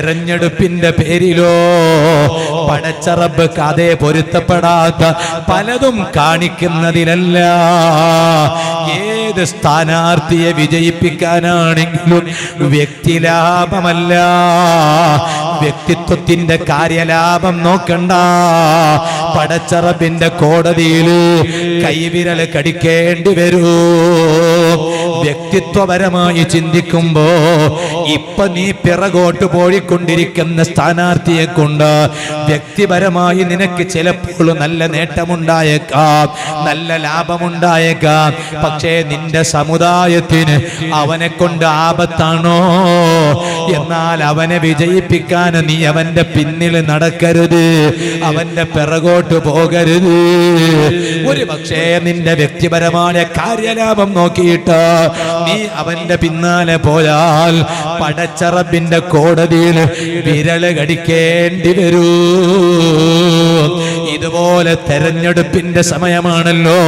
തെരഞ്ഞെടുപ്പിന്റെ പേരിലോ പടച്ചറബ് കഥയെ പൊരുത്തപ്പെടാത്ത പലതും കാണിക്കുന്നതിലല്ല. ഏത് സ്ഥാനാർത്ഥിയെ വിജയിപ്പിക്കാനാണെങ്കിലും വ്യക്തിലാഭമല്ല വ്യക്തിത്വത്തിന്റെ കാര്യലാഭം നോക്കണ്ട. പടച്ചറബിന്റെ കോടതിയിൽ കൈവിരൽ കടിക്കേണ്ടി വരൂ. വ്യക്തിത്വപരമായി ചിന്തിക്കുമ്പോ ഇപ്പൊ നീ പിറകോട്ട് പോയിക്കൊണ്ടിരിക്കുന്ന സ്ഥാനാർത്ഥിയെ കൊണ്ട് വ്യക്തിപരമായി നിനക്ക് ചിലപ്പോൾ നല്ല നേട്ടമുണ്ടായേക്കാം നല്ല ലാഭമുണ്ടായേക്കാം. പക്ഷേ നിന്റെ സമുദായത്തിന് അവനെ കൊണ്ട് ആപത്താണോ? എന്നാൽ അവനെ വിജയിപ്പിക്കാൻ നീ അവന്റെ പിന്നിൽ നടക്കരുത് അവന്റെ പിറകോട്ട് പോകരുത്. ഒരു പക്ഷേ നിന്റെ വ്യക്തിപരമായ കാര്യലാഭം നോക്കിയിട്ട് നീ അവന്റെ പിന്നാലെ പോയാൽ പടച്ചറബിന്റെ കോടതിയിൽ വിരൽ കടിക്കേണ്ടി വരൂ. ഇതുപോലെ തെരഞ്ഞെടുപ്പിന്റെ സമയമാണല്ലോ.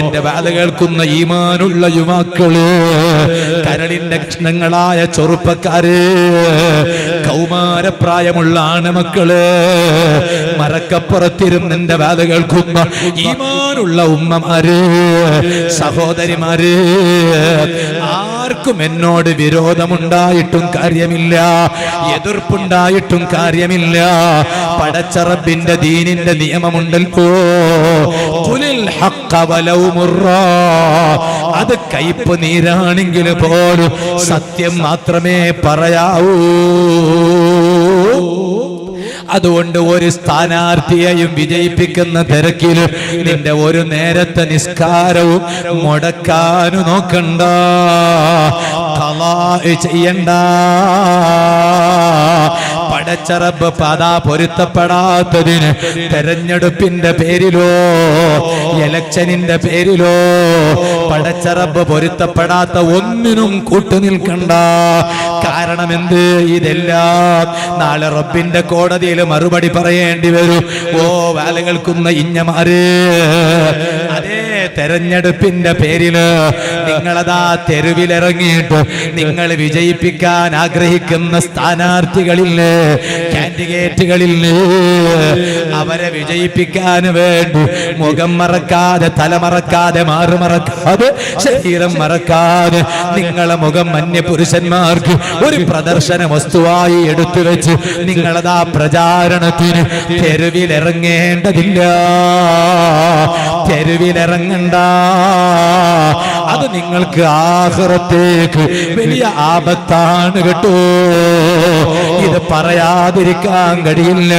എന്റെ വാത കേൾക്കുന്ന ഈമാനുള്ള യുവാക്കൾ കരളിന്റെ കഷ്ണങ്ങളായ ചെറുപ്പക്കാര് കൗമാരപ്രായമുള്ള ആണമക്കൾ മറക്കപ്പുറത്തിരുന്ന് എന്റെ വാത കേൾക്കുന്ന ഈമാനുള്ള ഉമ്മമാര് സഹോദരിമാര് ആർക്കും എന്നോട് വിരോധമുണ്ടായിട്ടും കാര്യമില്ല. എതിർപ്പുണ്ടായിട്ടും കാര്യമില്ല. പടച്ചറബിന്റെ ദീനിന്റെ നിയമമുണ്ടല്ലോ. അത് കയ്പ് നീരാണെങ്കിൽ പോലും സത്യം മാത്രമേ പറയാവൂ. അതുകൊണ്ട് ഒരു സ്ഥാനാർത്ഥിയെയും വിജയിപ്പിക്കുന്ന തിരക്കിൽ നിന്റെ ഒരു നേരത്തെ നിസ്കാരവും മുടക്കാനു നോക്കണ്ട. ചെയ്യണ്ട പടച്ചറബ് പതാ പൊരുത്തപ്പെടാത്തതിന് തെരഞ്ഞെടുപ്പിന്റെ പേരിലോ എലക്ഷനിന്റെ പേരിലോ പടച്ചറബ് പൊരുത്തപ്പെടാത്ത ഒന്നിനും കൂട്ടുനിൽക്കണ്ട കാരണം എന്ത് ഇതെല്ലാം നാളെ റബ്ബിന്റെ കോടതിയിൽ മറുപടി പറയേണ്ടി വരും. ഓ വാലകൾക്കുന്ന ഇഞ്ഞമാര്. അതേ തെരഞ്ഞെടുപ്പിന്റെ പേരിൽ നിങ്ങളതാ തെരുവിലിറങ്ങിയിട്ട് നിങ്ങൾ വിജയിപ്പിക്കാൻ ആഗ്രഹിക്കുന്ന സ്ഥാനാർത്ഥികളില്ലേ കാൻഡിഡേറ്റുകളില്ലേ അവരെ വിജയിപ്പിക്കാൻ വേണ്ടി. മുഖം മറക്കാതെ തലമറക്കാതെ മറക്കാതെ മാറു മറക്കാതെ ശരീരം മറക്കാതെ നിങ്ങളെ മുഖം അന്യ പുരുഷന്മാർക്ക് ഒരു പ്രദർശന വസ്തുവായി എടുത്തു വെച്ച് നിങ്ങളതാ പ്രചാരണത്തിന് തെരുവിലിറങ്ങേണ്ടതില്ല. തെരുവിലിറങ്ങണ്ട അത് നിങ്ങൾക്ക് ആഹ്റത്തേക്ക് വലിയ ആപത്താണ് കേട്ടോ. ഇത് പറയാതിരിക്കാൻ കഴിയില്ല.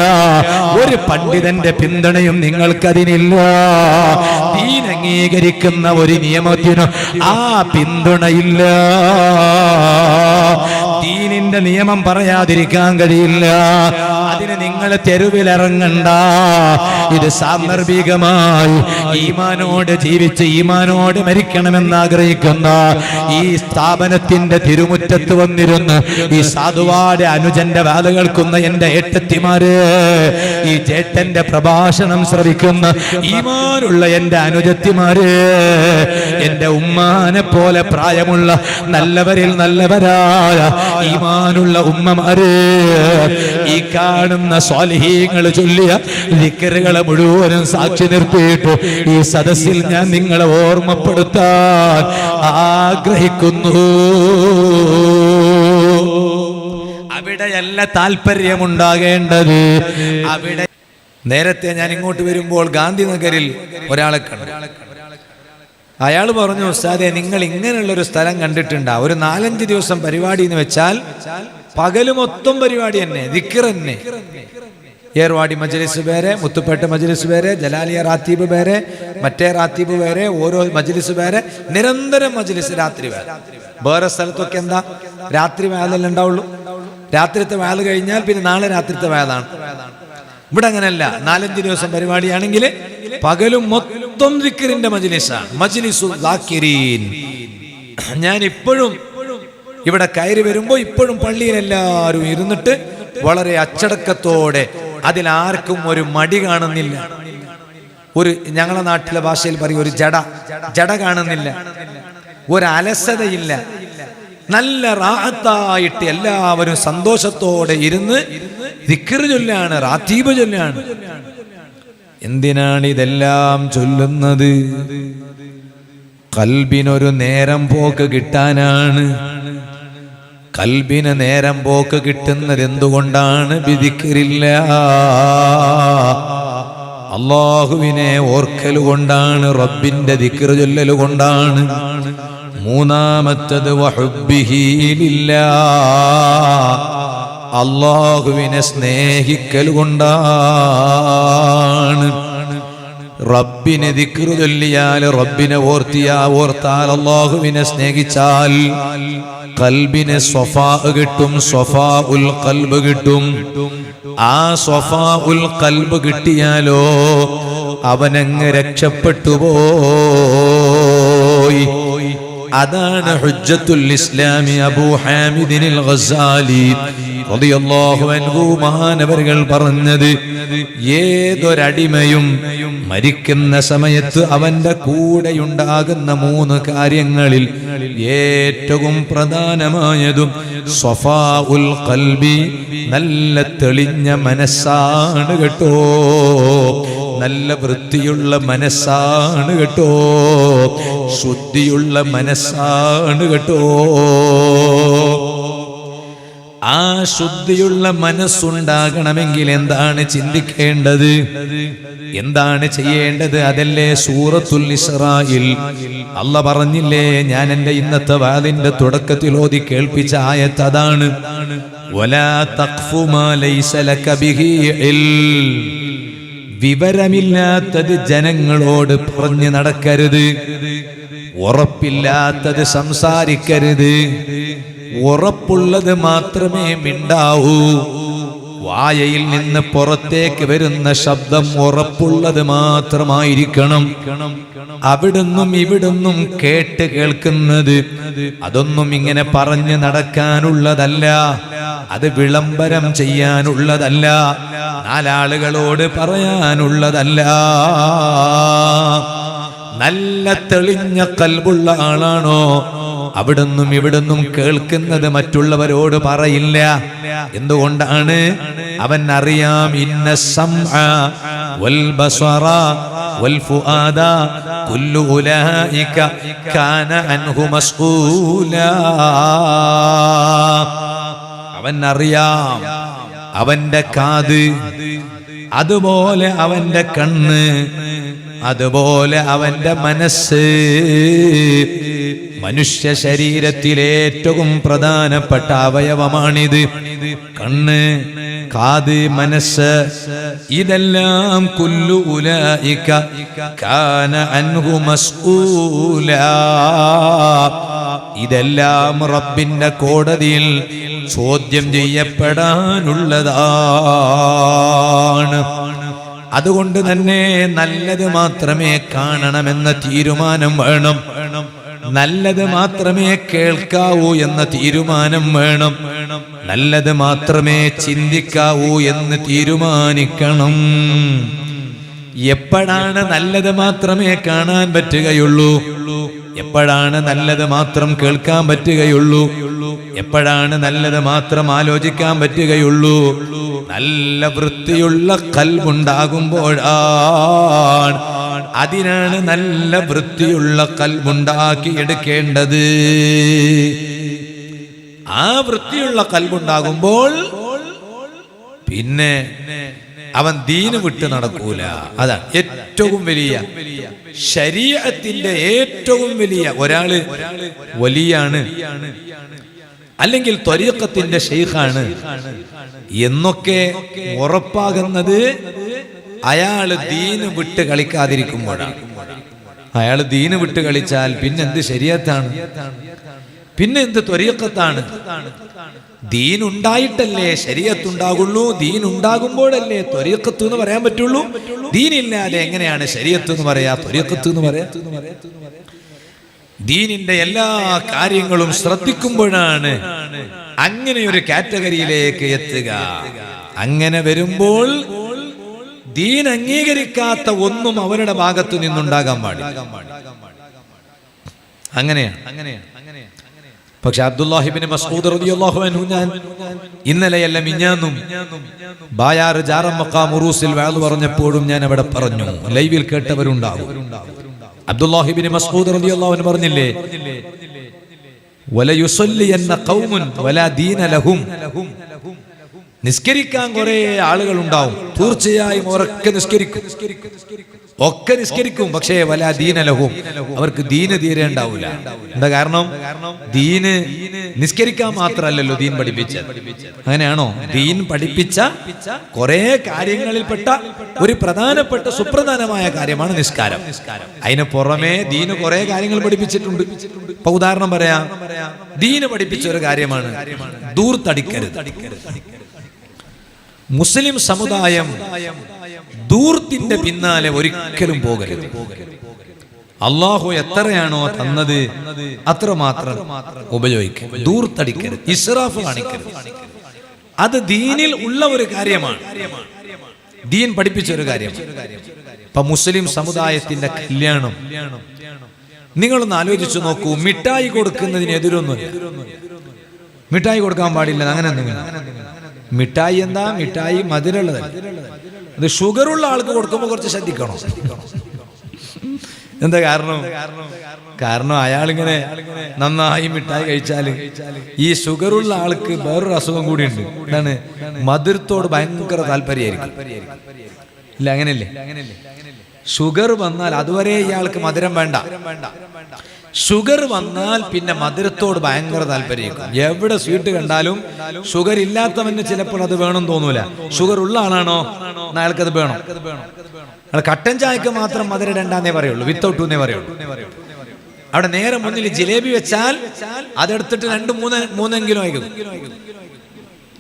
ഒരു പണ്ഡിതന്റെ പിന്തുണയും നിങ്ങൾക്കതിനില്ല. ദീൻ അംഗീകരിക്കുന്ന ഒരു നിയമത്തിനും ആ പിന്തുണയില്ല. ദീനിന്റെ നിയമം പറയാതിരിക്കാൻ കഴിയില്ല. അതിന് നിങ്ങൾ തെരുവിലിറങ്ങണ്ട. ഇത് സാന്ദർഭികമായി ഈമാനോട് ജീവിച്ച് ഈമാനോട് മരിക്കണമെന്ന് ആഗ്രഹിക്കുന്ന ഈ സ്ഥാപനത്തിന്റെ തിരുമുറ്റത്ത് വന്നിരുന്ന് ഈ സാധുവാട് അനുജന്റെ വാത കേൾക്കുന്ന എന്റെ ഏട്ടത്തിമാര് ഈ ചേട്ടന്റെ പ്രഭാഷണം ശ്രവിക്കുന്ന ഈമാനുള്ള എന്റെ അനുജത്തിമാര് എന്റെ ഉമ്മാനെ പോലെ പ്രായമുള്ള നല്ലവരിൽ നല്ലവരായ ഈമാനുള്ള ഉമ്മമാര് ഈ കാണുന്ന സ്വാലിഹീങ്ങൾ ചൊല്ലിയ ലിക്കറുകളെ മുഴുവനും സാക്ഷി നിർത്തിയിട്ടു ഈ സദസ്സിൽ ഞാൻ നിങ്ങളെ ഓർമ്മപ്പെടുത്താൻ ആഗ്രഹിക്കുന്നു. അവിടെയല്ല താല്പര്യമുണ്ടാകേണ്ടത് അവിടെ നേരത്തെ ഞാൻ ഇങ്ങോട്ട് വരുമ്പോൾ ഗാന്ധിനഗറിൽ ഒരാളെ കണ്ടു. അയാൾ പറഞ്ഞു ഉസ്താദെ നിങ്ങൾ ഇങ്ങനെയുള്ള ഒരു സ്ഥലം കണ്ടിട്ടുണ്ടാ. ഒരു നാലഞ്ച് ദിവസം പരിപാടി എന്ന് വെച്ചാൽ പകൽ മൊത്തം പരിപാടി തന്നെ ദിക്കർ തന്നെ. ഏർവാടി മജ്ലിസ് പേരെ മുത്തുപ്പേട്ട മജ്ലിസ് പേരെ ജലാലിയ റാത്തീബ് പേരെ മറ്റേ റാത്തീബ് പേരെ ഓരോ മജ്ലിസ് പേരെ നിരന്തരം മജ്ലിസ് രാത്രി വേറെ. വേറെ സ്ഥലത്തൊക്കെ എന്താ? രാത്രി വേലല്ലേ ഉണ്ടാവുള്ളൂ. രാത്രിത്തെ വേല കഴിഞ്ഞാൽ പിന്നെ നാളെ രാത്രിത്തെ വേലാണ് ഇവിടെ അങ്ങനെയല്ല. നാലഞ്ച് ദിവസം പരിപാടിയാണെങ്കിൽ പകലും മൊത്തം ദിക്കറിന്റെ മജ്ലിസാണ്. മജിലിസു ഞാൻ ഇപ്പോഴും ഇവിടെ കയറി വരുമ്പോൾ ഇപ്പോഴും പള്ളിയിൽ എല്ലാവരും ഇരുന്നിട്ട് വളരെ അച്ചടക്കത്തോടെ അതിലാർക്കും ഒരു മടി കാണുന്നില്ല. ഒരു ഞങ്ങളെ നാട്ടിലെ ഭാഷയിൽ പറയും ഒരു ജട. ജട കാണുന്നില്ല. ഒരു അലസതയില്ല നല്ല റാഹത്തായിട്ട് എല്ലാവരും സന്തോഷത്തോടെ ഇരുന്ന് ദിക്കറ് ചൊല്ലാണ് റാത്തീബ് ചൊല്ലാണ്. എന്തിനാണ് ഇതെല്ലാം ചൊല്ലുന്നത്? കൽബിനൊരു നേരം പോക്ക് കിട്ടാനാണ്. കൽബിന് നേരം പോക്ക് കിട്ടുന്നത് എന്തുകൊണ്ടാണ്? വിധിക്കരില്ല അള്ളാഹുവിനെ ഓർക്കലുകൊണ്ടാണ് റബ്ബിന്റെ ദിക്കറ് ചൊല്ലലുകൊണ്ടാണ് മൂന്നാമത്തത് വഹുബിഹീലില്ല അള്ളാഹുവിനെ സ്നേഹിക്കൽ കൊണ്ടാണ്. റബ്ബിനെ ദിക്റു ചൊല്ലിയാൽ റബ്ബിനെ ഓർത്തിയാ ഓർത്താൽ അള്ളാഹുവിനെ സ്നേഹിച്ചാൽ കൽബിനെ സ്വഫാ കിട്ടും സ്വഫാ ഉൽ കൽബ് കിട്ടും. ആ സ്വഫാ ഉൽ കൽബ് കിട്ടിയാലോ അവനങ്ങ് രക്ഷപ്പെട്ടു പോയി അതാണ് ഹുജ്ജത്തുൽ ഇസ്ലാമി അബൂ ഹാമിദിനിൽ ഗസാലി മഹാനവറുകൾ പറഞ്ഞത് ഏതൊരടിമയും മരിക്കുന്ന സമയത്ത് അവന്റെ കൂടെയുണ്ടാകുന്ന മൂന്ന് കാര്യങ്ങളിൽ ഏറ്റവും പ്രധാനമായതും സ്വഫാ ഉൽ കൽബി നല്ല തെളിഞ്ഞ മനസ്സാണ് കേട്ടോ. നല്ല വൃത്തിയുള്ള മനസ്സാണ് കേട്ടോ. ശുദ്ധിയുള്ള മനസ്സാണ് കേട്ടോ. ആ ശുദ്ധിയുള്ള മനസ്സുണ്ടാകണമെങ്കിൽ എന്താണ് ചിന്തിക്കേണ്ടത്? എന്താണ് ചെയ്യേണ്ടത്? അതല്ലേ സൂറത്തുൽ ഇസ്രായിൽ. അല്ല പറഞ്ഞില്ലേ ഞാൻ എന്റെ ഇന്നത്തെ വാതിന്റെ തുടക്കത്തിൽ ഓതി കേൾപ്പിച്ച ആയത്ത് അതാണ്. വലാ തഖ്ഫുമാ ലൈസ ലക ബിഹി. വിവരമില്ലാത്തത് ജനങ്ങളോട് പറഞ്ഞു നടക്കരുത്. ഉറപ്പില്ലാത്തത് സംസാരിക്കരുത്. ഉറപ്പുള്ളത് മാത്രമേ മിണ്ടാവൂ. വായയിൽ നിന്ന് പുറത്തേക്ക് വരുന്ന ശബ്ദം ഉറപ്പുള്ളത് മാത്രമായിരിക്കണം. അവിടുന്നും ഇവിടുന്നും കേട്ട് കേൾക്കുന്നത് അതൊന്നും ഇങ്ങനെ പറഞ്ഞു നടക്കാനുള്ളതല്ല. അത് വിളംബരം ചെയ്യാനുള്ളതല്ല. നാലാളുകളോട് പറയാനുള്ളതല്ല. നല്ല തെളിഞ്ഞ കൽബുള്ള ആളാണോ? അവിടുന്നും ഇവിടുന്നും കേൾക്കുന്നത് മറ്റുള്ളവരോട് പറയില്ല. എന്തുകൊണ്ടാണ്? അവൻ അറിയാം ഇന്ന സംഅ അവൻ അറിയാം അവന്റെ കാത് അതുപോലെ അവന്റെ കണ്ണ് അതുപോലെ അവന്റെ മനസ്സ്. മനുഷ്യ ശരീരത്തിലെ ഏറ്റവും പ്രധാനപ്പെട്ട അവയവമാണിത്. കണ്ണ് കാത് മനസ്സ് ഇതെല്ലാം കുല്ലു ഉലൈക കാന അൻഹു മസ്ഊല. ഇതെല്ലാം റബ്ബിന്റെ കോടതിയിൽ ചോദ്യം ചെയ്യപ്പെടാനുള്ളതാണ്. അതുകൊണ്ട് തന്നെ നല്ലത് മാത്രമേ കാണണമെന്ന തീരുമാനം വേണം. നല്ലത് മാത്രമേ കേൾക്കാവൂ എന്ന തീരുമാനം വേണം. നല്ലത് മാത്രമേ ചിന്തിക്കാവൂ എന്ന് തീരുമാനിക്കണം. എപ്പോഴാണ് നല്ലത് മാത്രമേ കാണാൻ പറ്റുകയുള്ളൂ? എപ്പോഴാണ് നല്ലത് മാത്രം കേൾക്കാൻ പറ്റുകയുള്ളൂ? എപ്പോഴാണ് നല്ലത് മാത്രം ആലോചിക്കാൻ പറ്റുകയുള്ളൂ? നല്ല വൃത്തിയുള്ള കൽവുണ്ടാകുമ്പോഴാണ് അതിനാണ് നല്ല വൃത്തിയുള്ള കൽവുണ്ടാക്കി എടുക്കേണ്ടത്. ആ വൃത്തിയുള്ള കൽവുണ്ടാകുമ്പോൾ പിന്നെ അവൻ ദീന് വിട്ട് നടക്കൂല. അതാണ് ഏറ്റവും വലിയ ശരീരത്തിന്റെ ഏറ്റവും വലിയ ഒരാൾ വലിയാണ്. അല്ലെങ്കിൽ ത്വരീക്കത്തിന്റെ ഷെയ്ഖാണ് എന്നൊക്കെ ഉറപ്പാകുന്നത് അയാൾ ദീന് വിട്ട് കളിക്കാതിരിക്കുമ്പോഴാണ്. അയാൾ ദീന് വിട്ട് കളിച്ചാൽ പിന്നെന്ത് ശരീരത്താണ്? പിന്നെ എന്ത് ത്വരീക്കത്താണ് ദീൻ ഉണ്ടായിട്ടല്ലേ ശരീരത്തുണ്ടാകുള്ളൂ? ദീൻ ഉണ്ടാകുമ്പോഴല്ലേ ത്വരീക്കത്ത് എന്ന് പറയാൻ പറ്റുള്ളൂ? ദീനില്ലാതെ എങ്ങനെയാണ് ശരീരത്ത് എന്ന് പറയാ? ത്വരീക്കത്ത് എന്ന് പറയാ? ദീനിന്റെ എല്ലാ കാര്യങ്ങളും ശ്രദ്ധിക്കുമ്പോഴാണ് അങ്ങനെ ഒരു കാറ്റഗറിയിലേക്ക് എത്തുക. അങ്ങനെ വരുമ്പോൾ ദീൻ അംഗീകരിക്കാത്ത ഒന്നും അവരുടെ ഭാഗത്തു നിന്നുണ്ടാകാൻ പാടില്ല. അങ്ങനെയാണ് അങ്ങനെയാണ്. പക്ഷെ അബ്ദുല്ലാഹിബിന് മസ്ഊദ് റളിയല്ലാഹു അൻഹു ഞാൻ ഇന്നലെയല്ല മിഞ്ഞാന്നും ബായാറ് ജാറം മക്കാം ഉറൂസിൽ പറഞ്ഞപ്പോഴും ഞാൻ അവിടെ പറഞ്ഞു. ലൈവിൽ കേട്ടവരുണ്ടാവും. അബ്ദുല്ലാഹിബിന് മസ്ഊദ് റളിയല്ലാഹു അൻഹു പറഞ്ഞില്ലേ? വലയുസല്ലിയന്ന ഖൗമുൻ വലാ ദീന ലഹും. നിസ്കരിക്കാൻ കുറെ ആളുകൾ ഉണ്ടാവും തീർച്ചയായും അവരൊക്കെ നിസ്കരിക്കും. ഒക്കെ നിസ്കരിക്കും പക്ഷേ വല ദീനലഹും അവർക്ക് ദീന് തീരെ ഉണ്ടാവില്ല എന്താ കാരണം? ദീന് നിസ്കരിക്കാൻ മാത്രമല്ലല്ലോ ദീൻ പഠിപ്പിച്ച അങ്ങനെയാണോ? ദീൻ പഠിപ്പിച്ച കുറെ കാര്യങ്ങളിൽപ്പെട്ട ഒരു പ്രധാനപ്പെട്ട സുപ്രധാനമായ കാര്യമാണ് നിസ്കാരം. അതിന് പുറമെ ദീന് കുറെ കാര്യങ്ങൾ പഠിപ്പിച്ചിട്ടുണ്ട്. ഇപ്പൊ ഉദാഹരണം പറയാം. ദീന് പഠിപ്പിച്ച ഒരു കാര്യമാണ് ദൂർത്തടിക്കരുത്. മുസ്ലിം സമുദായം ദൂർത്തിന്റെ പിന്നാലെ ഒരിക്കലും പോകരുത്. അള്ളാഹു എത്രയാണോ തന്നത് അത്രമാത്രം ഉപയോഗിക്കും ദൂർത്തടിക്കരുത്. ഇസ്രാഫ് കാണിക്കരുത്. അത് ദീനിൽ ഉള്ള ഒരു കാര്യമാണ്. ദീൻ പഠിപ്പിച്ച ഒരു കാര്യമാണ്. ഇപ്പൊ മുസ്ലിം സമുദായത്തിന്റെ കല്യാണം. നിങ്ങളൊന്ന് ആലോചിച്ചു നോക്കൂ. മിഠായി കൊടുക്കുന്നതിന് എതിരൊന്നും മിഠായി കൊടുക്കാൻ പാടില്ല. അങ്ങനെ എന്തെങ്കിലും മിഠായി എന്താ? മിഠായി മധുരമുള്ളതല്ല ഷുഗർ ഉള്ള ആൾക്ക് കൊടുക്കുമ്പോൾ കുറച്ച് ശ്രദ്ധിക്കണം. എന്താ കാരണം? കാരണം അയാളിങ്ങനെ നന്നായി മിഠായി കഴിച്ചാൽ ഈ ഷുഗർ ഉള്ള ആൾക്ക് വേറൊരു അസുഖം കൂടിയുണ്ട്. എന്താണ്? മധുരത്തോട് ഭയങ്കര താല്പര്യമായിരിക്കും. ഇല്ല അങ്ങനെയല്ലേ? ഷുഗർ വന്നാൽ അതുവരെ ഇയാൾക്ക് മധുരം വേണ്ട. ഷുഗർ വന്നാൽ പിന്നെ മധുരത്തോട് ഭയങ്കര താല്പര്യം എവിടെ സ്വീറ്റ് കണ്ടാലും ഷുഗർ ഇല്ലാത്തവന് ചിലപ്പോൾ അത് വേണം തോന്നൂല. ഷുഗർ ഉള്ള ആളാണോ? അയാൾക്കത് വേണം. കട്ടൻ ചായക്ക് മാത്രം മധുരം രണ്ടാന്നേ പറയുള്ളൂ. വിത്തൗട്ട് എന്നേ പറയുള്ളൂ. അവിടെ നേരെ മുന്നിൽ ജിലേബി വെച്ചാൽ അതെടുത്തിട്ട് രണ്ട് മൂന്ന് മൂന്നെങ്കിലും ആയിരിക്കും.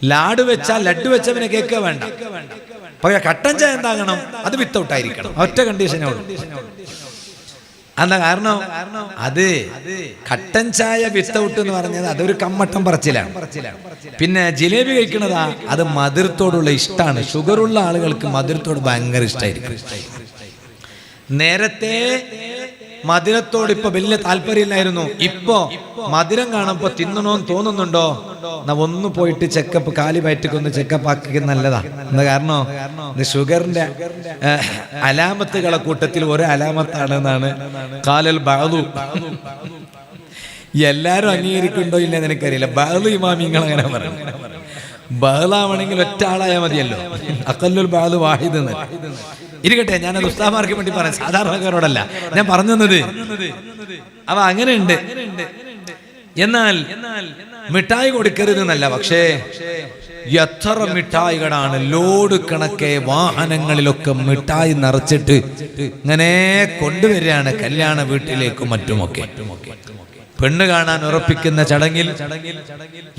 ലാഡ് വെച്ചാൽ ലഡ്ഡു വെച്ചവനെ കേക്ക് വേണ്ട. പക്ഷെ കട്ടൻ ചായ എന്താകണം? അത് വിത്തൗട്ട് ആയിരിക്കണം. ഒറ്റ കണ്ടീഷനോട് എന്താ കാരണം? അത് കട്ടൻ ചായ വിത്തൗട്ട് എന്ന് പറഞ്ഞത് അതൊരു കമ്മട്ടം പറച്ചിലാണ്. പിന്നെ ജിലേബി കഴിക്കണതാ അത് മധുരത്തോടുള്ള ഇഷ്ടമാണ് ഷുഗറുള്ള ആളുകൾക്ക് മധുരത്തോട് ഭയങ്കര ഇഷ്ടമായിരിക്കും നേരത്തെ മധുരത്തോട് ഇപ്പൊ വലിയ താല്പര്യമില്ലായിരുന്നു. ഇപ്പോ മധുരം കാണുമ്പോ തിന്നണോന്ന് തോന്നുന്നുണ്ടോ? ഒന്ന് പോയിട്ട് ചെക്കപ്പ് കാലി വയറ്റക്കൊന്ന് ചെക്കപ്പ് ആക്കി നല്ലതാ. എന്താ കാരണം? ഷുഗറിന്റെ അലാമത്തുകളെ കൂട്ടത്തിൽ ഒരു അലാമത്താണ് എന്നാണ് കാലൽ ബാലു എല്ലാരും അംഗീകരിക്കുന്നുണ്ടോ ഇല്ല നിനക്കറിയില്ല ബാലു ഇമാമിങ്ങൾ അങ്ങനെ പറയും. ബഹളാവണമെങ്കിൽ ഒറ്റ ആളായാൽ മതിയല്ലോ. അക്കല്ലുൽ ബാലു വാഹിദ് ഇരിക്കട്ടെ ഞാൻ ഉസ്താമാർക്ക് വേണ്ടി പറയാം. സാധാരണക്കാരോടല്ല. ഞാൻ പറഞ്ഞു തന്നത്. അവ അങ്ങനെയുണ്ട്. എന്നാൽ മിഠായി കൊടുക്കരുത് എന്നല്ല പക്ഷേ എത്ര മിഠായികളാണ് ലോഡ് കണക്കെ വാഹനങ്ങളിലൊക്കെ മിഠായി നിറച്ചിട്ട് ഇങ്ങനെ കൊണ്ടുവരികയാണ് കല്യാണ വീട്ടിലേക്കും മറ്റുമൊക്കെ. പെണ്ണ് കാണാൻ ഉറപ്പിക്കുന്ന ചടങ്ങിൽ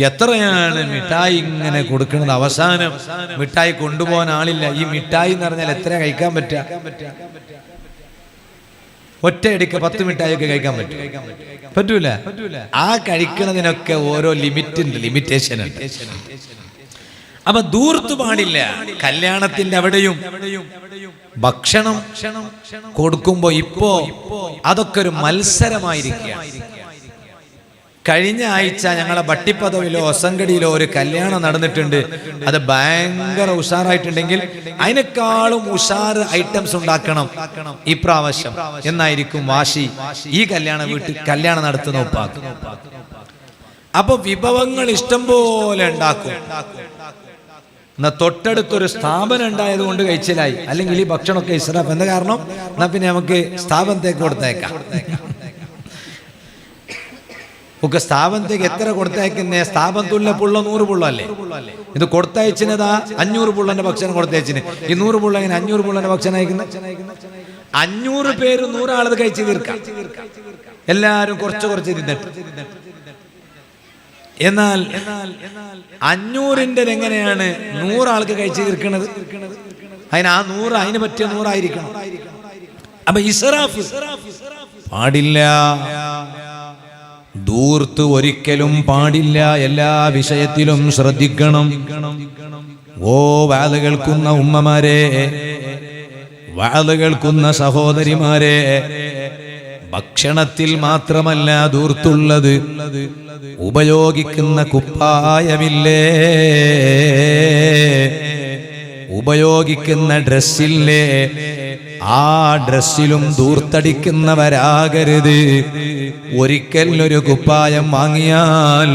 എത്രയാണ് മിഠായി ഇങ്ങനെ കൊടുക്കുന്നത് അവസാനം മിഠായി കൊണ്ടുപോകാൻ ആളില്ല. ഈ മിഠായി എന്ന് പറഞ്ഞാൽ എത്ര കഴിക്കാൻ പറ്റുക? ഒറ്റയടിക്ക് പത്ത് മിഠായി ഒക്കെ കഴിക്കാൻ പറ്റും. പറ്റൂല? ആ കഴിക്കുന്നതിനൊക്കെ ഓരോ ലിമിറ്റ് ഉണ്ട് ലിമിറ്റേഷൻ ഉണ്ട്. അപ്പൊ ദൂർത്ത് പാടില്ല. കല്യാണത്തിന്റെ അവിടെയും ഭക്ഷണം കൊടുക്കുമ്പോ ഇപ്പോ അതൊക്കെ ഒരു മത്സരമായിരിക്കുകയാണ്. കഴിഞ്ഞ ആഴ്ച ഞങ്ങളെ ഭട്ടിപ്പദവിലോ ഒസങ്കടിയിലോ ഒരു കല്യാണം നടന്നിട്ടുണ്ട്. അത് ഭയങ്കര ഉഷാറായിട്ടുണ്ടെങ്കിൽ അതിനേക്കാളും ഉഷാർ ഐറ്റംസ് ഉണ്ടാക്കണം. ഇപ്രാവശ്യം എന്നായിരിക്കും വാശി. ഈ കല്യാണ വീട്ടിൽ കല്യാണം നടത്തുന്ന ഒപ്പാക്കും അപ്പൊ വിഭവങ്ങൾ ഇഷ്ടം പോലെ ഉണ്ടാക്കും. എന്നാ തൊട്ടടുത്തൊരു സ്ഥാപനം ഉണ്ടായത് കൊണ്ട് കഴിച്ചിലായി. അല്ലെങ്കിൽ ഈ ഭക്ഷണമൊക്കെ ഇസ്രാഫ്. എന്താ കാരണം? എന്നാ പിന്നെ നമുക്ക് സ്ഥാപനത്തേക്ക് കൊടുത്തേക്കാം. ഒക്കെ സ്ഥാപനത്തേക്ക് എത്ര കൊടുത്തയക്കുന്നേ? സ്ഥാപനത്തുള്ള പുള്ള നൂറ് പുള്ള അല്ലേ? ഇത് കൊടുത്തയച്ചിനതാ അഞ്ഞൂറ് പുള്ളന്റെ ഭക്ഷണം കൊടുത്തയച്ചിന്. ഈ നൂറ് പുള്ള എങ്ങനെ അഞ്ഞൂറ് പുള്ളന്റെ ഭക്ഷണം അയക്കുന്ന? അഞ്ഞൂറ് പേര് നൂറാളത് കഴിച്ചു തീർക്കാം. എല്ലാരും കുറച്ച് കുറച്ച് തിന്നിട്ട് എന്നാൽ അഞ്ഞൂറിന്റെ എങ്ങനെയാണ് നൂറാൾക്ക് കഴിച്ചു തീർക്കുന്നത് അതിന് ആ നൂറ് അതിന് പറ്റിയ നൂറായിരിക്കണം. അപ്പൊ ഇസറാഫ് പാടില്ല. ദൂർത്ത് ഒരിക്കലും പാടില്ല എല്ലാ വിഷയത്തിലും ശ്രദ്ധിക്കണം. ഓ വാത് കേൾക്കുന്ന ഉമ്മമാരെ വാത് കേൾക്കുന്ന സഹോദരിമാരെ ഭക്ഷണത്തിൽ മാത്രമല്ല ദൂർത്തുള്ളത് ഉപയോഗിക്കുന്ന കുപ്പായമില്ലേ? ഉപയോഗിക്കുന്ന ഡ്രസ്സില്ലേ? ആ ഡ്രസ്സിലും ദൂർത്തടിക്കുന്നവരാകരുത് ഒരിക്കൽ ഒരു കുപ്പായം വാങ്ങിയാൽ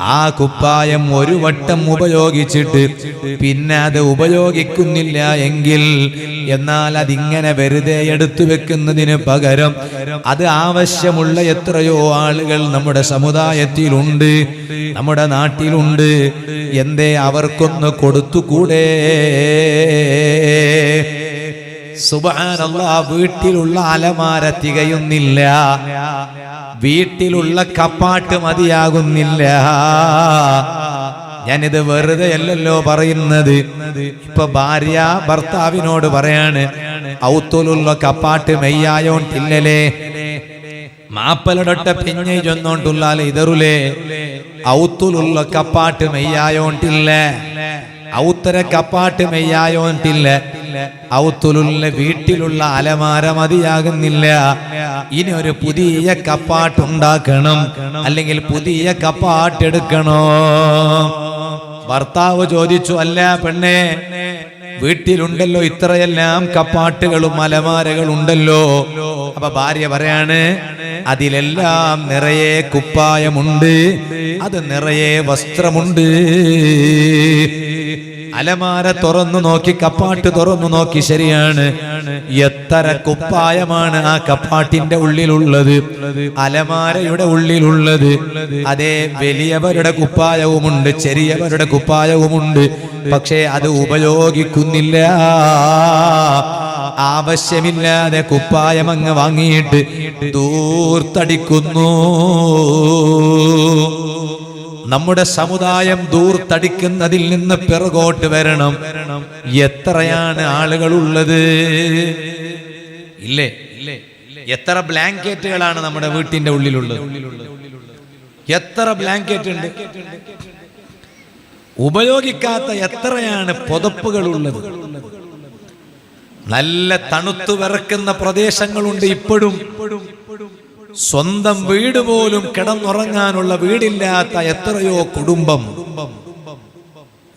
ആ കുപ്പായം ഒരു വട്ടം ഉപയോഗിച്ചിട്ട് പിന്നെ അത് ഉപയോഗിക്കുന്നില്ല എങ്കിൽ എന്നാൽ അതിങ്ങനെ വെറുതെ എടുത്തു വെക്കുന്നതിന് പകരം അത് ആവശ്യമുള്ള എത്രയോ ആളുകൾ നമ്മുടെ സമുദായത്തിലുണ്ട് നമ്മുടെ നാട്ടിലുണ്ട്. എന്തേ അവർക്കൊന്ന് കൊടുത്തുകൂടെ? സുബാനല്ല വീട്ടിലുള്ള അലമാര തികയുന്നില്ല. വീട്ടിലുള്ള കപ്പാട്ട് മതിയാകുന്നില്ല. ഞാനിത് വെറുതെ അല്ലല്ലോ പറയുന്നത്. ഇപ്പൊ ഭാര്യ ഭർത്താവിനോട് പറയാണ് ഔത്തുലുള്ള കപ്പാട്ട് മെയ്യായോണ്ടില്ലലേ. മാപ്പലടൊട്ട പിഞ്ഞൈ ചൊന്നോണ്ടുള്ളാലെ ഇതറുലേ. ഔത്തുലുള്ള കപ്പാട്ട് മെയ്യായോണ്ടില്ല. ഔത്തര കപ്പാട്ട് മെയ്യായോട്ടില്ല ഔത്തുലുള്ള വീട്ടിലുള്ള അലമാര മതിയാകുന്നില്ല. ഇനി ഒരു പുതിയ കപ്പാട്ടുണ്ടാക്കണം അല്ലെങ്കിൽ പുതിയ കപ്പാട്ടെടുക്കണോ ഭർത്താവ് ചോദിച്ചു അല്ല പെണ്ണേ വീട്ടിലുണ്ടല്ലോ ഇത്രയെല്ലാം കപ്പാട്ടുകളും അലമാരകളുണ്ടല്ലോ. അപ്പൊ ഭാര്യ പറയാണ് അതിലെല്ലാം നിറയെ കുപ്പായമുണ്ട്. അത് നിറയെ വസ്ത്രമുണ്ട്. അലമാര തുറന്നു നോക്കി കപ്പാട്ട് തുറന്നു നോക്കി ശരിയാണ്. എത്ര കുപ്പായമാണ് ആ കപ്പാട്ടിന്റെ ഉള്ളിലുള്ളത്. അലമാരയുടെ ഉള്ളിലുള്ളത്. അതേ വലിയവരുടെ കുപ്പായവുമുണ്ട് ചെറിയവരുടെ കുപ്പായവുമുണ്ട്. പക്ഷേ അത് ഉപയോഗിക്കുന്നില്ല. ആവശ്യമില്ലാതെ കുപ്പായം അങ്ങ് വാങ്ങിയിട്ട് ദൂർത്തടിക്കുന്നു. നമ്മുടെ സമുദായം ദൂർത്തടിക്കുന്നതിൽ നിന്ന് പിറകോട്ട് വരണം. എത്രയാണ് ആളുകളുള്ളത്? ഇല്ലേ? എത്ര ബ്ലാങ്കറ്റുകളാണ് നമ്മുടെ വീട്ടിന്റെ ഉള്ളിലുള്ളത്? എത്ര ബ്ലാങ്കറ്റ് ഉണ്ട് ഉപയോഗിക്കാത്ത എത്രയാണ് പുതപ്പുകളുള്ളത്? നല്ല തണുത്തു വിറക്കുന്ന പ്രദേശങ്ങളുണ്ട് ഇപ്പോഴും. സ്വന്തം വീട് പോലും കിടന്നുറങ്ങാനുള്ള വീടില്ലാത്ത എത്രയോ കുടുംബം.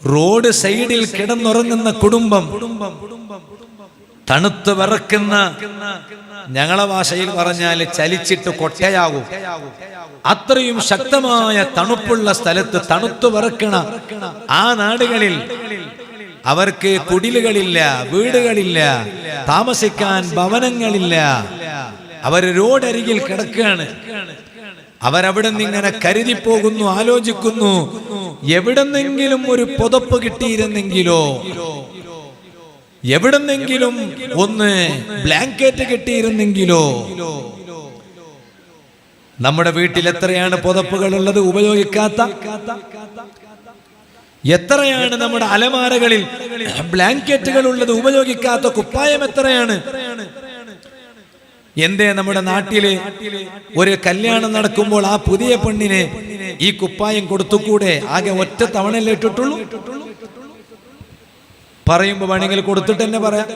റോഡ് സൈഡിൽ കിടന്നുറങ്ങുന്ന കുടുംബം. തണുത്ത് വിറക്കുന്ന ഞങ്ങളെ ഭാഷയിൽ പറഞ്ഞാൽ ചലിച്ചിട്ട് കൊട്ടയാകും. അത്രയും ശക്തമായ തണുപ്പുള്ള സ്ഥലത്ത് തണുത്തു വിറക്കണ ആ നാടുകളിൽ അവർക്ക് കുടിലുകളില്ല വീടുകളില്ല താമസിക്കാൻ ഭവനങ്ങളില്ല. അവർ റോഡരികിൽ കിടക്കുകയാണ്. അവരവിടെ നിന്ന് ഇങ്ങനെ കരുതി പോകുന്നു ആലോചിക്കുന്നു എവിടെന്നെങ്കിലും ഒരു പുതപ്പ് കിട്ടിയിരുന്നെങ്കിലോ എവിടെന്നെങ്കിലും ഒന്ന് ബ്ലാങ്കറ്റ് കിട്ടിയിരുന്നെങ്കിലോ നമ്മുടെ വീട്ടിൽ എത്രയാണ് പുതപ്പുകൾ ഉള്ളത് ഉപയോഗിക്കാത്ത? എത്രയാണ് നമ്മുടെ അലമാരകളിൽ ബ്ലാങ്കറ്റുകൾ ഉള്ളത്? ഉപയോഗിക്കാത്ത കുപ്പായം എത്രയാണ്? എന്തേ നമ്മുടെ നാട്ടിലെ ഒരു കല്യാണം നടക്കുമ്പോൾ ആ പുതിയ പെണ്ണിനെ ഈ കുപ്പായം കൊടുത്തുകൂടെ? ആകെ ഒറ്റ തവണല്ലേ ഇട്ടിട്ടുള്ളൂ? പറയുമ്പോ വേണമെങ്കിൽ കൊടുത്തിട്ട് തന്നെ പറയാം.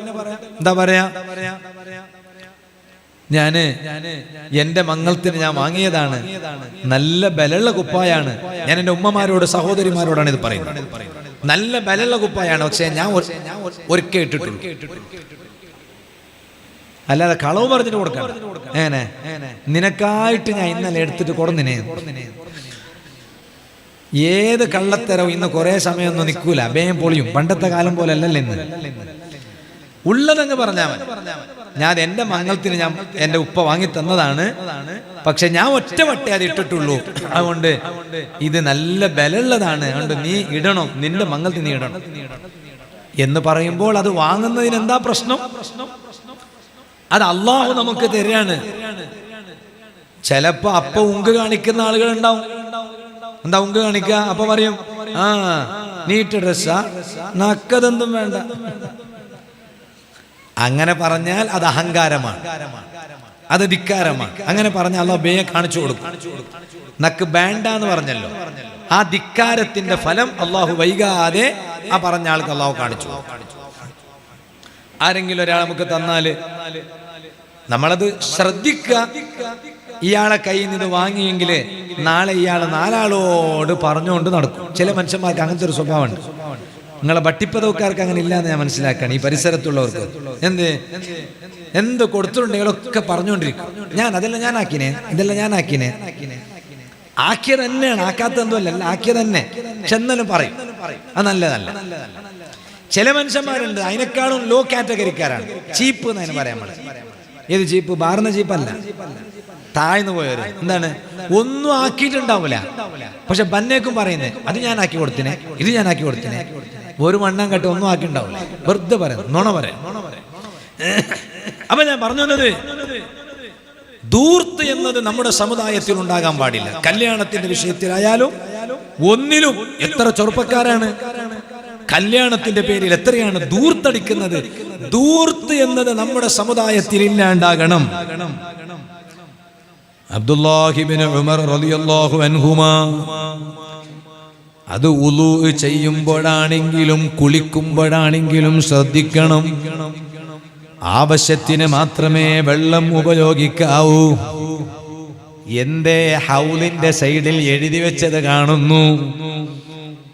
എന്താ പറയാ? ഞാൻ എന്റെ മംഗളത്തിന് ഞാൻ വാങ്ങിയതാണ്. നല്ല ബലമുള്ള കുപ്പായാണ്. ഞാൻ എന്റെ ഉമ്മമാരോട് സഹോദരിമാരോടാണ് ഇത് പറയുന്നത്. നല്ല ബലമുള്ള കുപ്പായാണ്. പക്ഷേ ഞാൻ ഒരിക്കൽ ഇട്ടിട്ടുള്ളൂ. അല്ലാതെ കളവ് പറഞ്ഞിട്ട് കൊടുക്കണം ഏനെ? നിനക്കായിട്ട് ഞാൻ ഇന്നലെ എടുത്തിട്ട് കൊടുന്നിനെ. ഏത് കള്ളത്തരവും ഇന്ന് കുറെ സമയമൊന്നും നിൽക്കൂല. അഭയം പൊളിയും. പണ്ടത്തെ കാലം പോലെ അല്ലല്ലോ ഇന്ന്. ഉള്ളതങ്ങ് പറഞ്ഞാൽ മതി. ഞാൻ എന്റെ മംഗളത്തിന് ഞാൻ എന്റെ ഉപ്പ വാങ്ങി തന്നതാണ്. പക്ഷെ ഞാൻ ഒറ്റ വട്ടേ അത് ഇട്ടിട്ടുള്ളൂ. അതുകൊണ്ട് ഇത് നല്ല ബലമുള്ളതാണ്. അതുകൊണ്ട് നീ ഇടണം. നിന്റെ മംഗളത്തിന് നീ ഇടണം. എന്ന് പറയുമ്പോൾ അത് വാങ്ങുന്നതിന് എന്താ പ്രശ്നം? അത് അള്ളാഹു നമുക്ക് തരാണ് ചിലപ്പോ അപ്പൊ ഉങ്ക് കാണിക്കുന്ന ആളുകൾ ഉണ്ടാവും. എന്താ ഉങ്ക് കാണിക്കുക? അപ്പൊ പറയും ആ നീട്ട് ഡ്രസ്സാ. നക്കതെന്തും വേണ്ട. അങ്ങനെ പറഞ്ഞാൽ അത് അഹങ്കാരമാണ്. അത് ധിക്കാരമാണ്. അങ്ങനെ പറഞ്ഞാൽ അള്ളാഹു ബേ കാണിച്ചു കൊടുക്കും. നക്ക് വേണ്ട എന്ന് പറഞ്ഞല്ലോ. ആ ധിക്കാരത്തിന്റെ ഫലം അള്ളാഹു വൈകാതെ ആ പറഞ്ഞ ആൾക്ക് അള്ളാഹു കാണിച്ചു ആരെങ്കിലും ഒരാൾ നമുക്ക് തന്നാൽ നമ്മളത് ശ്രദ്ധിക്ക ഇയാളെ കയ്യിൽ നിന്ന് വാങ്ങിയെങ്കിൽ നാളെ ഇയാൾ നാലാളോട് പറഞ്ഞുകൊണ്ട് നടക്കും. ചില മനുഷ്യന്മാർക്ക് അങ്ങനത്തെ ഒരു സ്വഭാവമുണ്ട്. നിങ്ങളെ വട്ടിപ്പതവക്കാർക്ക് അങ്ങനെ ഇല്ലാന്ന് ഞാൻ മനസ്സിലാക്കാണ് ഈ പരിസരത്തുള്ളവർക്ക്. എന്ത്? എന്ത് കൊടുത്തിട്ടുണ്ടെങ്കിലൊക്കെ പറഞ്ഞുകൊണ്ടിരിക്കും. ഞാൻ അതെല്ലാം ഞാൻ ആക്കിനെ ഇതെല്ലാം ഞാൻ ആക്കിനെ. ആക്കിയത് തന്നെയാണ് ആക്കാത്ത എന്തോ അല്ല ആക്കിയത് തന്നെ. ചെന്നലും പറയും. അത് നല്ലതല്ല. ചില മനുഷ്യന്മാരുണ്ട് അതിനേക്കാളും ലോ കാറ്റഗറിക്കാരാണ് ചീപ്പ് എന്ന് അതിന് പറയാൻ ഏത് ചീപ്പ്? ബാറുന്ന ചീപ്പല്ല. താഴ്ന്നു പോയവര്. എന്താണ്? ഒന്നും ആക്കിയിട്ടുണ്ടാവൂല. പക്ഷെ ബന്നേക്കും പറയുന്നത് അത് ഞാൻ ആക്കി കൊടുത്തിനെ ഇത് ഞാൻ ആക്കി കൊടുത്തിനെ. ഒരു മണ്ണം കെട്ടി ഒന്നും ആക്കി ഉണ്ടാവില്ല വെറുതെ പറയാം നുണ പറയാം. അപ്പൊ ഞാൻ പറഞ്ഞു വന്നത് ദൂർത്ത് എന്നത് നമ്മുടെ സമുദായത്തിൽ ഉണ്ടാകാൻ പാടില്ല. കല്യാണത്തിന്റെ വിഷയത്തിലായാലും ഒന്നിലും എത്ര ചെറുപ്പക്കാരാണ്? കല്യാണത്തിന്റെ പേരിൽ എത്രയാണ് ദൂർത്തടിക്കുന്നത് ദൂർത്ത് എന്നത് നമ്മുടെ സമുദായത്തിൽ ഇല്ലാണ്ടാകണം. അബ്ദുല്ലാഹിബിന് ഉമർ റളിയല്ലാഹു അൻഹുമാ അത് ഉലു ചെയ്യുമ്പോഴാണെങ്കിലും കുളിക്കുമ്പോഴാണെങ്കിലും ശ്രദ്ധിക്കണം. ആവശ്യത്തിന് മാത്രമേ വെള്ളം ഉപയോഗിക്കാവൂ. എന്റെ ഹൗലിന്റെ സൈഡിൽ എഴുതി വെച്ചത് കാണുന്നു.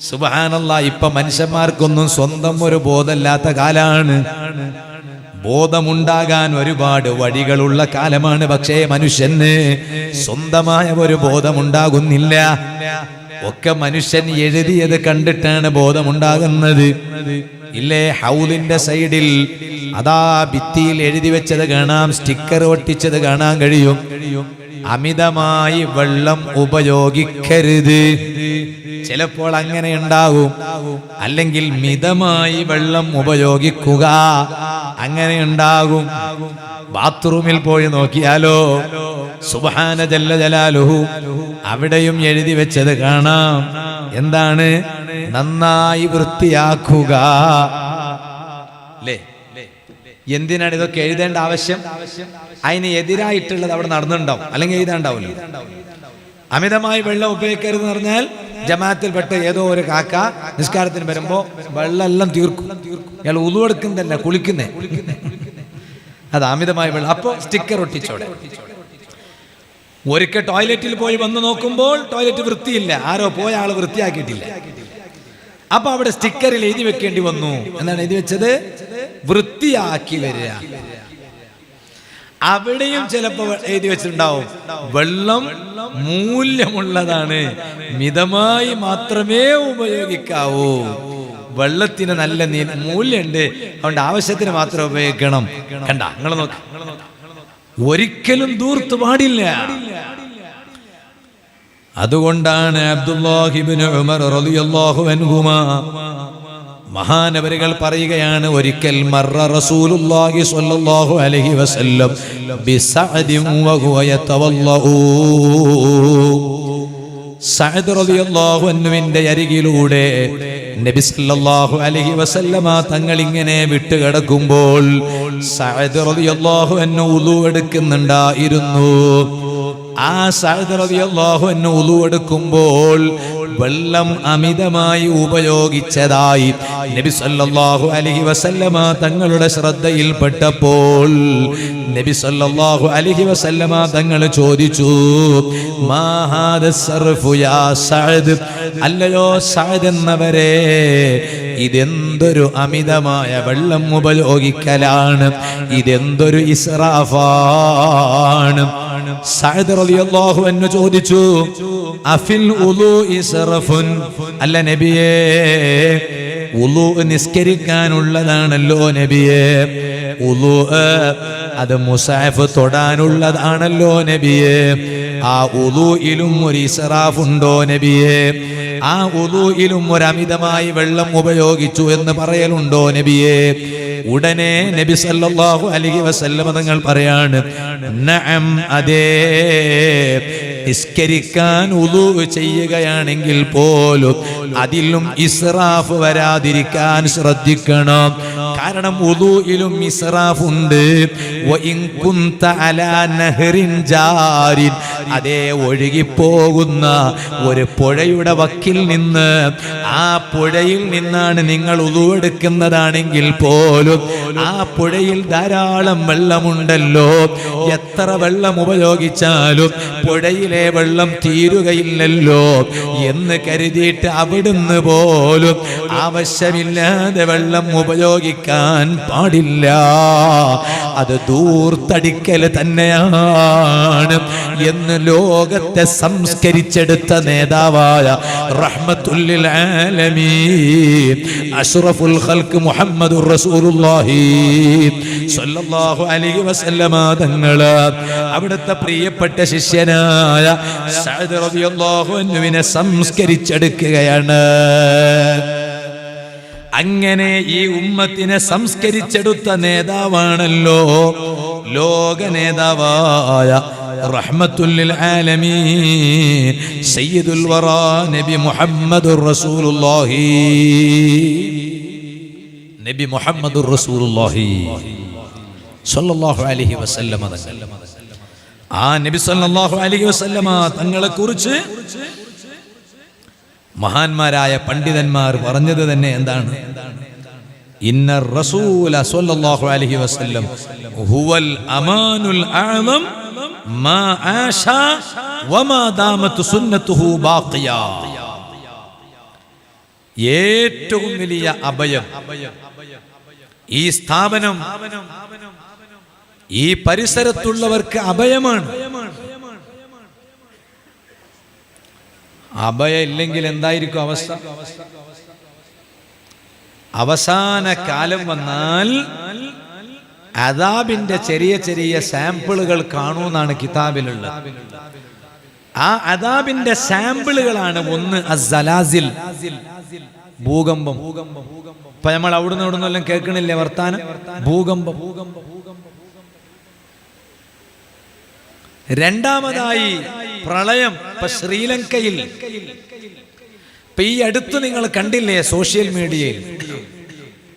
സുബാനല്ല ഇപ്പൊ മനുഷ്യന്മാർക്കൊന്നും സ്വന്തം ഒരു ബോധമില്ലാത്ത കാലാണ്. ബോധമുണ്ടാകാൻ ഒരുപാട് വഴികളുള്ള കാലമാണ്. പക്ഷേ മനുഷ്യന് സ്വന്തമായ ഒരു ബോധമുണ്ടാകുന്നില്ല. ഒക്കെ മനുഷ്യൻ എഴുതിയത് കണ്ടിട്ടാണ് ബോധമുണ്ടാകുന്നത്. ഇല്ലേ ഹൗലിന്റെ സൈഡിൽ അതാ ഭിത്തിയിൽ എഴുതി വെച്ചത് കാണാം സ്റ്റിക്കർ ഒട്ടിച്ചത് കാണാൻ കഴിയും. അമിതമായി വെള്ളം ഉപയോഗിക്കരുത്. ചിലപ്പോൾ അങ്ങനെ ഉണ്ടാകും. അല്ലെങ്കിൽ മിതമായി വെള്ളം ഉപയോഗിക്കുക. അങ്ങനെ ഉണ്ടാകും. ബാത്റൂമിൽ പോയി നോക്കിയാലോ? സുബാന ജല്ല ജലാലുഹു അവിടെയും എഴുതി വെച്ചത് കാണാം. എന്താണ്? നന്നായി വൃത്തിയാക്കുക. എന്തിനാണ് ഇതൊക്കെ എഴുതേണ്ട ആവശ്യം? അതിന് എതിരായിട്ടുള്ളത് അവിടെ നടന്നുണ്ടാവും അല്ലെങ്കിൽ എഴുതാണ്ടാവില്ല. അമിതമായി വെള്ളം ഉപയോഗിക്കരുത് എന്ന് പറഞ്ഞാൽ ജമാഅത്തിൽപ്പെട്ട ഏതോ ഒരു കാക്ക നിസ്കാരത്തിന് വരുമ്പോ വെള്ളമെല്ലാം തീർക്കും. ഇയാൾ ഉളുവെടുക്കുന്നതല്ല കുളിക്കുന്നേ. അത് അമിതമായ വെള്ളം. അപ്പോ സ്റ്റിക്കർ ഒട്ടിച്ചോടെ. ഒരിക്കൽ ടോയ്ലറ്റിൽ പോയി വന്ന് നോക്കുമ്പോൾ ടോയ്ലറ്റ് വൃത്തിയില്ല. ആരോ പോയ ആൾ വൃത്തിയാക്കിയിട്ടില്ല. അപ്പൊ അവിടെ സ്റ്റിക്കറിൽ എഴുതി വെക്കേണ്ടി വന്നു. എന്നാണ് എഴുതി വെച്ചത്? വൃത്തിയാക്കി വരിക. അവിടെയും ചിലപ്പോ എഴുതി വെച്ചിട്ടുണ്ടാവും. വെള്ളം മൂല്യമുള്ളതാണ്. മിതമായി മാത്രമേ ഉപയോഗിക്കാവൂ. വെള്ളത്തിന് നല്ല മൂല്യമുണ്ട്. അതുകൊണ്ട് ആവശ്യത്തിന് മാത്രം ഉപയോഗിക്കണം. കണ്ട? നിങ്ങൾ നോക്ക്. ഒരിക്കലും ദൂർത്ത് പാടില്ല. അതുകൊണ്ടാണ് അബ്ദുല്ലാഹിബിൻ ഉമർ റളിയല്ലാഹു അൻഹുമാ മഹാനവരുകൾ പറയുകയാണ് ഒരിക്കൽ മറ റസൂലുള്ളാഹി സ്വല്ലല്ലാഹു അലൈഹി വസല്ലം ബിസഅദിൻ വഹുവ യതവല്ലഉ സഅദ് റളിയല്ലാഹു അൻഹുവിന്റെ അരികിലൂടെ നബി സല്ലല്ലാഹു അലൈഹി വസല്ലമ തങ്ങൾ ഇങ്ങനെ വിട്ടുകിടക്കുമ്പോൾ സഅദ് റളിയല്ലാഹു അൻഹു ഉളു എടുക്കുന്നുണ്ടായിരുന്നു. ആ സഅദ് റളിയല്ലാഹു അൻഹു ഉളു എടുക്കുമ്പോൾ വെള്ളം അമിതമായി ഉപയോഗിച്ചതായി നബി സല്ലല്ലാഹു അലൈഹി വസല്ലമ തങ്ങളുടെ ശ്രദ്ധയിൽപ്പെട്ടപ്പോൾ നബി സല്ലല്ലാഹു അലൈഹി വസല്ലമ തങ്ങൾ ചോദിച്ചു മാഹാദ സർഫു യാ സഅദ്? അല്ലയോ സഅദ് എന്നവരെ ഇതെന്തൊരു അമിതമായ വെള്ളം ഉപയോഗിക്കലാണ്. ഇതെന്തൊരു ഇസ്രാഫാണ്. റളിയല്ലാഹു അൻഹു ചോദിച്ചു അഫിൽ ഉലു ഇസ്റഫുൻ അല്ല നബിയേ ഉലു നിസ്കരിക്കാനുള്ളതാണല്ലോ നബിയേ ഉലു അത് മുസാഫ് തൊടാനുള്ളതാണല്ലോ നബിയേ ആ ഉദൂയിലും ഒരു ഇസറാഫുണ്ടോ നബിയേ? ആ ഉദൂയിലും അമിതമായി വെള്ളം ഉപയോഗിച്ചു എന്ന് പറയലുണ്ടോ നബിയെ? ഉടനെ നബി സല്ലല്ലാഹു അലൈഹി വസല്ലമ തങ്ങൾ പറയാണ് നഅം അതേ നിസ്കരിക്കാൻ ഉദു ചെയ്യുകയാണെങ്കിൽ പോലും അതിലും ഇസ്രാഫ് വരാതിരിക്കാൻ ശ്രദ്ധിക്കണം. കാരണം ഉദുയിലും ഇസ്രാഫ് ഉണ്ട് ജാരിൻ. അതേ ഒഴുകിപ്പോകുന്ന ഒരു പുഴയുടെ വക്കിൽ നിന്ന് ആ പുഴയിൽ നിന്നാണ് നിങ്ങൾ ഉതുവെടുക്കുന്നതാണെങ്കിൽ പോലും ആ പുഴയിൽ ധാരാളം വെള്ളമുണ്ടല്ലോ. എത്ര വെള്ളം ഉപയോഗിച്ചാലും പുഴയിലെ വെള്ളം തീരുകയില്ലല്ലോ എന്ന് കരുതിയിട്ട് അവിടുന്ന് പോലും ആവശ്യമില്ലാതെ വെള്ളം ഉപയോഗിക്കാൻ പാടില്ല. അത് ദൂർത്തടിക്കൽ തന്നെയാണ് എന്ന് ലോകത്തെ സംസ്കരിച്ചെടുത്ത നേതാവായ ആലമീൻ റസൂലുള്ളാഹി അലൈഹി വസല്ലമ അവിടുത്തെ പ്രിയപ്പെട്ട ശിഷ്യനായ സഅദ് റളിയല്ലാഹു സംസ്കരിച്ചെടുക്കുകയാണ്. അങ്ങനെ ഈ ഉമ്മത്തിനെ സംസ്കരിച്ചെടുത്ത നേതാവാണല്ലോ ലോക നേതാവായ റഹ്മത്തുല്ലിൽ ആലമീൻ സയ്യിദുൽ വറാ നബി മുഹമ്മദുർ റസൂലുള്ളാഹി. നബി മുഹമ്മദുർ റസൂലുള്ളാഹി. സല്ലല്ലാഹു അലൈഹി വസല്ലമ തങ്ങൾ. ആ നബി സല്ലല്ലാഹു അലൈഹി വസല്ലമ തങ്ങളെ കുറിച്ച് മഹാന്മാരായ പണ്ഡിതന്മാർ പറഞ്ഞത് തന്നെ എന്താണ്? ഇന്ന റസൂല സ്വല്ലല്ലാഹു അലൈഹി വസല്ലം ഹുവൽ അമാനുൽ അഅ്ലം ഏറ്റവും വലിയ അഭയം ഈ സ്ഥാപനം ഈ പരിസരത്തുള്ളവർക്ക് അഭയമാണ്. അഭയം ഇല്ലെങ്കിൽ എന്തായിരിക്കും അവസ്ഥ? അവസാന കാലം വന്നാൽ അദാബിന്റെ ചെറിയ ചെറിയ സാമ്പിളുകൾ കാണൂന്നാണ് കിതാബിലുള്ളത്. ആ അദാബിന്റെ സാമ്പിളുകളാണ് ഒന്ന് അസലാസിൽ ഭൂകമ്പം. ഇപ്പൊ നമ്മൾ അവിടുന്ന് ഇവിടുന്ന് എല്ലാം കേൾക്കണില്ലേ വർത്താനം? ഭൂകമ്പം. രണ്ടാമതായി പ്രളയം. ഇപ്പൊ ശ്രീലങ്കയിൽ. ഇപ്പൊ ഈ അടുത്ത് നിങ്ങൾ കണ്ടില്ലേ സോഷ്യൽ മീഡിയയിൽ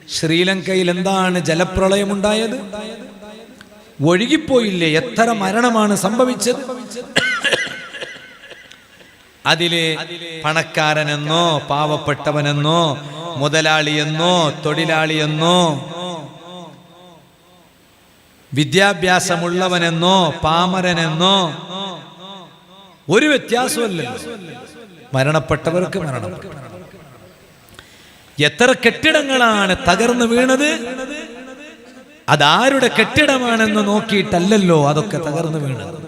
ശ്രീലങ്കയിൽ എന്താണ് ജലപ്രളയമുണ്ടായത് ഒഴുകിപ്പോയില്ലേ? എത്ര മരണമാണ് സംഭവിച്ചത്? അതിലെ പണക്കാരനെന്നോ പാവപ്പെട്ടവനെന്നോ മുതലാളിയെന്നോ തൊഴിലാളിയെന്നോ വിദ്യാഭ്യാസമുള്ളവനെന്നോ പാമരനെന്നോ ഒരു വ്യത്യാസമല്ലല്ലോ മരണപ്പെട്ടവർക്ക് മരണപ്പെട്ടു. എത്ര കെട്ടിടങ്ങളാണ് തകർന്നു വീണത്? അതാരുടെ കെട്ടിടമാണെന്ന് നോക്കിയിട്ടല്ലല്ലോ അതൊക്കെ തകർന്നു വീണത്.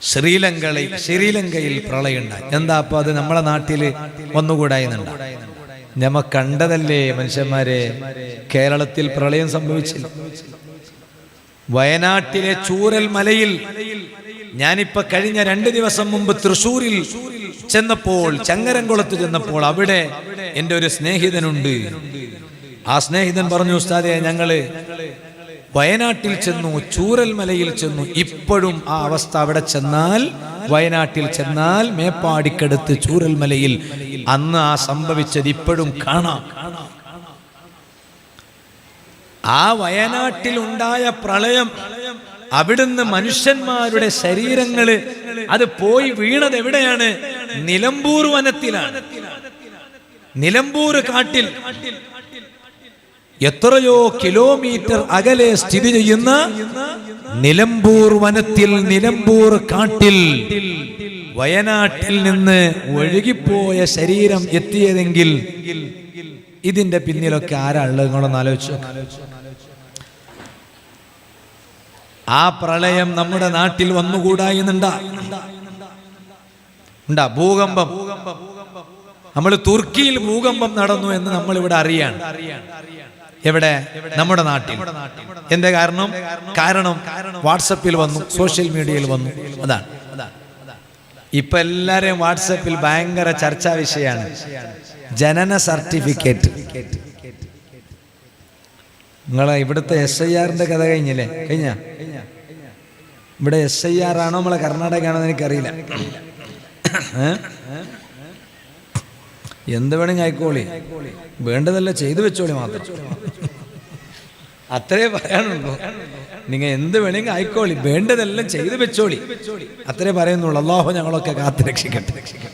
ശ്രീലങ്കയിൽ ശ്രീലങ്കയിൽ പ്രളയുണ്ട എന്താ അപ്പൊ അത് നമ്മളെ നാട്ടിൽ ഒന്നുകൂടായിരുന്നുണ്ട് നമ്മ കണ്ടതല്ലേ മനുഷ്യന്മാരെ? കേരളത്തിൽ പ്രളയം സംഭവിച്ചില്ല. വയനാട്ടിലെ ചൂരൽ മലയിൽ ഞാനിപ്പോ കഴിഞ്ഞ രണ്ട് ദിവസം മുമ്പ് തൃശൂരിൽ ചെന്നപ്പോൾ ചങ്ങരംകുളത്ത് ചെന്നപ്പോൾ അവിടെ എന്റെ ഒരു സ്നേഹിതനുണ്ട്. ആ സ്നേഹിതൻ പറഞ്ഞു ഉസ്താദെ ഞങ്ങൾ വയനാട്ടിൽ ചെന്നു ചൂരൽമലയിൽ ചെന്നു. ഇപ്പോഴും ആ അവസ്ഥ അവിടെ ചെന്നാൽ വയനാട്ടിൽ ചെന്നാൽ മേപ്പാടിക്കടുത്ത് ചൂരൽമലയിൽ. അന്ന് ആ സംഭവിച്ചത് ഇപ്പോഴും കാണാം. ആ വയനാട്ടിൽ ഉണ്ടായ പ്രളയം അവിടുന്ന് മനുഷ്യന്മാരുടെ ശരീരങ്ങൾ അത് പോയി വീണത് എവിടെയാണ് നിലമ്പൂർ വനത്തിലാണ്. നിലമ്പൂർ കാട്ടിൽ എത്രയോ കിലോമീറ്റർ അകലെ സ്ഥിതി ചെയ്യുന്ന നിലമ്പൂർ വനത്തിൽ നിലമ്പൂർ കാട്ടിൽ വയനാട്ടിൽ നിന്ന് ഒഴുകിപ്പോയ ശരീരം എത്തിയതെങ്കിൽ ഇതിന്റെ പിന്നിലൊക്കെ ആരാ നിങ്ങളൊന്ന് ആലോചിച്ചു ആ പ്രളയം നമ്മുടെ നാട്ടിൽ വന്നുകൂടായുന്നുണ്ടാ ഉണ്ടാ ഭൂകമ്പം. നമ്മൾ തുർക്കിയിൽ ഭൂകമ്പം നടന്നു എന്ന് നമ്മൾ ഇവിടെ അറിയാണ്. എവിടെ? നമ്മുടെ നാട്ടിൽ. എന്റെ കാരണം? കാരണം വാട്സപ്പിൽ വന്നു സോഷ്യൽ മീഡിയയിൽ വന്നു. അതാണ്. ഇപ്പൊ എല്ലാരെയും വാട്സപ്പിൽ ഭയങ്കര ചർച്ചാ വിഷയമാണ്. ജനന സർട്ടിഫിക്കറ്റ്. നിങ്ങളെ ഇവിടുത്തെ എസ് ഐ ആറിന്റെ കഥ കഴിഞ്ഞില്ലേ? കഴിഞ്ഞ? ഇവിടെ എസ് ഐ ആർ ആണോ നമ്മളെ കർണാടക ആണോ എന്ന് എനിക്കറിയില്ല? എന്ത് വേണമെങ്കിൽ ആയിക്കോളി. വേണ്ടതല്ല ചെയ്തു വെച്ചോളി മാത്രം. അത്രേ പറയാനുള്ളൂ. നിങ്ങൾ എന്ത് വേണമെങ്കിൽ ആയിക്കോളി. വേണ്ടതെല്ലാം ചെയ്തു വെച്ചോളി. അത്രേ പറയുന്നുള്ളൂ. അള്ളാഹു ഞങ്ങളൊക്കെ കാത്തു രക്ഷിക്കട്ടെ